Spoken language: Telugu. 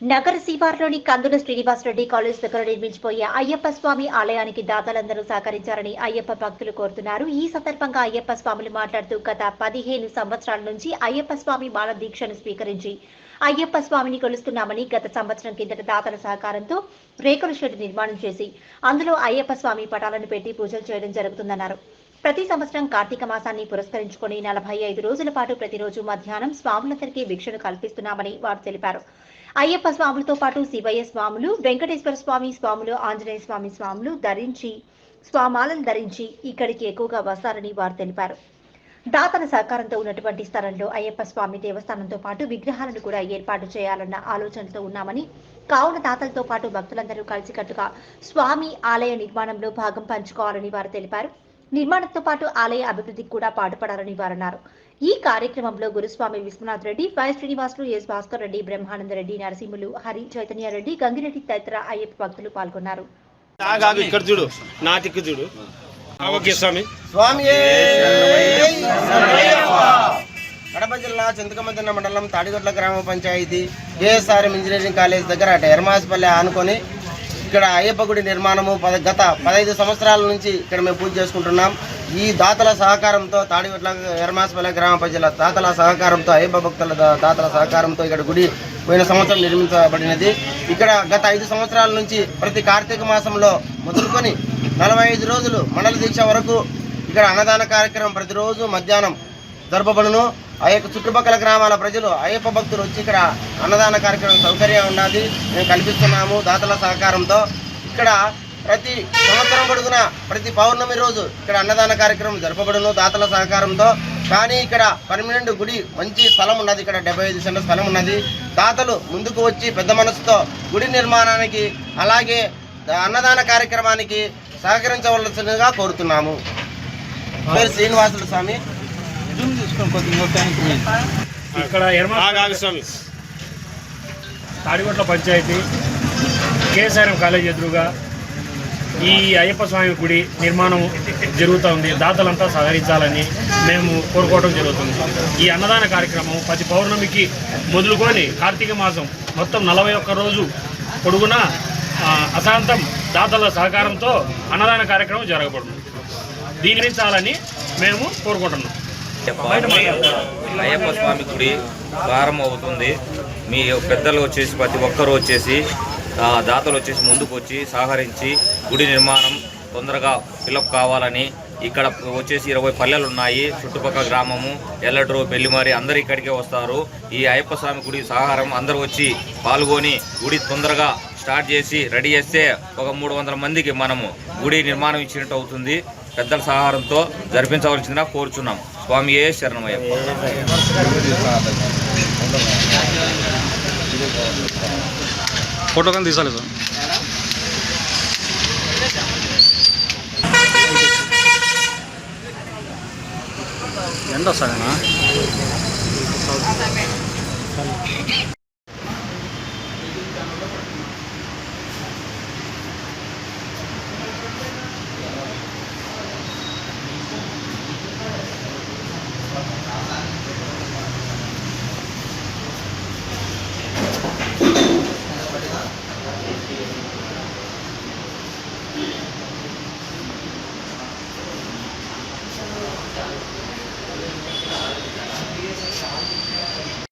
నగర శివార్లోని కందుల శ్రీనివాసరెడ్డి కాలేజ్ దగ్గర నిర్మించిపోయే అయ్యప్ప స్వామి ఆలయానికి దాతలందరూ సహకరించారని అయ్యప్ప భక్తులు కోరుతున్నారు. ఈ సందర్భంగా అయ్యప్ప స్వాములు మాట్లాడుతూ గత పదిహేను సంవత్సరాల నుంచి అయ్యప్ప స్వామి బాల దీక్షను స్వీకరించి అయ్యప్ప స్వామిని కొలుస్తున్నామని గత సంవత్సరం కిందట దాతల సహకారంతో రేకుల షెడ్ నిర్మాణం చేసి అందులో అయ్యప్ప స్వామి పటాలను పెట్టి పూజలు చేయడం జరుగుతుందన్నారు. ప్రతి సంవత్సరం కార్తీక మాసాన్ని పురస్కరించుకొని నలభై ఐదు రోజుల పాటు ప్రతిరోజు మధ్యాహ్నం స్వాములందరికీ భిక్షను కల్పిస్తున్నామని వారు తెలిపారు. అయ్యప్ప స్వాములతో పాటు శివయ్య స్వాములు వెంకటేశ్వర స్వామి స్వాములు ఆంజనేయ స్వామి స్వాములు ధరించి స్వామాలను ధరించి ఇక్కడికి ఎక్కువగా వస్తారని వారు తెలిపారు. దాతల సహకారంతో ఉన్నటువంటి స్థలంలో అయ్యప్ప స్వామి దేవస్థానంతో పాటు విగ్రహాలను కూడా ఏర్పాటు చేయాలన్న ఆలోచనతో ఉన్నామని కావున దాతలతో పాటు భక్తులందరూ కలిసికట్టుగా స్వామి ఆలయ నిర్మాణంలో భాగం పంచుకోవాలని వారు తెలిపారు. నిర్మాణంతో పాటు ఆలయ అభివృద్ధికి కూడా పాటుపడాలని వారన్నారు ఈ కార్యక్రమంలో గురుస్వామి విశ్వనాథ్ రెడ్డి వై శ్రీనివాసులు ఎస్ భాస్కర్ రెడ్డి బ్రహ్మానంద రెడ్డి నరసింహులు హరి చైతన్య రెడ్డి గంగిరెడ్డి తదితర అయ్యప్ప భక్తులు పాల్గొన్నారు. ఆగాగు ఇక్కడ చూడు. నా దిక్కు చూడు. ఆ, ఓకే స్వామి. స్వామి కడప జిల్లా చింతకమందిన మండలం తాడిగొట్ల గ్రామ పంచాయతీ ఏఎస్ఆర్ఎం ఇంజనీరింగ్ కాలేజ్ దగ్గర అటు ఎర్మాస్పల్లి ఆనుకొని ఇక్కడ అయ్యప్ప గుడి నిర్మాణము పద గత పదహైదు సంవత్సరాల నుంచి ఇక్కడ మేము పూజ చేసుకుంటున్నాం. ఈ దాతల సహకారంతో తాడిగొట్ల ఎర్మాస్పల్లి గ్రామ ప్రజల దాతల సహకారంతో అయ్యప్ప భక్తుల దాతల సహకారంతో ఇక్కడ గుడి పోయిన సంవత్సరం నిర్మించబడినది. ఇక్కడ గత ఐదు సంవత్సరాల నుంచి ప్రతి కార్తీక మాసంలో మొదలుకొని నలభై ఐదు రోజులు మండల దీక్ష వరకు ఇక్కడ అన్నదాన కార్యక్రమం ప్రతిరోజు మధ్యాహ్నం జరపబడును. ఆ యొక్క చుట్టుపక్కల గ్రామాల ప్రజలు అయ్యప్ప భక్తులు వచ్చి ఇక్కడ అన్నదాన కార్యక్రమం సౌకర్యం ఉన్నది. మేము కల్పిస్తున్నాము దాతల సహకారంతో. ఇక్కడ ప్రతి సంవత్సరం పొడుగున ప్రతి పౌర్ణమి రోజు ఇక్కడ అన్నదాన కార్యక్రమం జరపబడును దాతల సహకారంతో. కానీ ఇక్కడ పర్మనెంట్ గుడి మంచి స్థలం ఉన్నది. ఇక్కడ డెబ్బై ఐదు సెంటర్ స్థలం ఉన్నది. దాతలు ముందుకు వచ్చి పెద్ద మనసుతో గుడి నిర్మాణానికి అలాగే అన్నదాన కార్యక్రమానికి సహకరించవలసిందిగా కోరుతున్నాము. పేరు శ్రీనివాసులు స్వామి. ఇక్కడ స్వామి తాడిగొట్ల పంచాయతీ కేఎస్ఆర్ఎం కాలేజ్ ఎదురుగా ఈ అయ్యప్ప స్వామి గుడి నిర్మాణం జరుగుతూ ఉంది. దాతలంతా సహకరించాలని మేము కోరుకోవడం జరుగుతుంది. ఈ అన్నదాన కార్యక్రమం ప్రతి పౌర్ణమికి మొదలుకొని కార్తీక మాసం మొత్తం నలభై ఒక్క రోజు పొడుగున అశాంతం దాతల సహకారంతో అన్నదాన కార్యక్రమం జరగబడుతుంది దీని గురించాలని మేము కోరుకుంటున్నాం. చెప్పాలి అయ్యప్ప స్వామి గుడి ప్రారంభం అవుతుంది మీ పెద్దలు వచ్చేసి ప్రతి ఒక్కరూ వచ్చేసి దాతలు వచ్చేసి ముందుకు వచ్చి సహకరించి గుడి నిర్మాణం తొందరగా ఫిలప్ కావాలని ఇక్కడ వచ్చేసి ఇరవై పల్లెలు ఉన్నాయి. చుట్టుపక్కల గ్రామము ఎల్లడ్రు పెళ్ళిమారి అందరు ఇక్కడికే వస్తారు. ఈ అయ్యప్ప స్వామి గుడి సహకారం అందరూ వచ్చి పాల్గొని గుడి తొందరగా స్టార్ట్ చేసి రెడీ చేస్తే ఒక మూడు వందల మందికి మనము గుడి నిర్మాణం ఇచ్చినట్టు అవుతుంది. పెద్దల సహకారంతో జరిపించవలసిందిగా కోరుచున్నాం. స్వామి ఏ శరణమయ్యప్ప. ఫోటో కానీ తీసాలి సార్. ఎండ వస్తాడనా 小。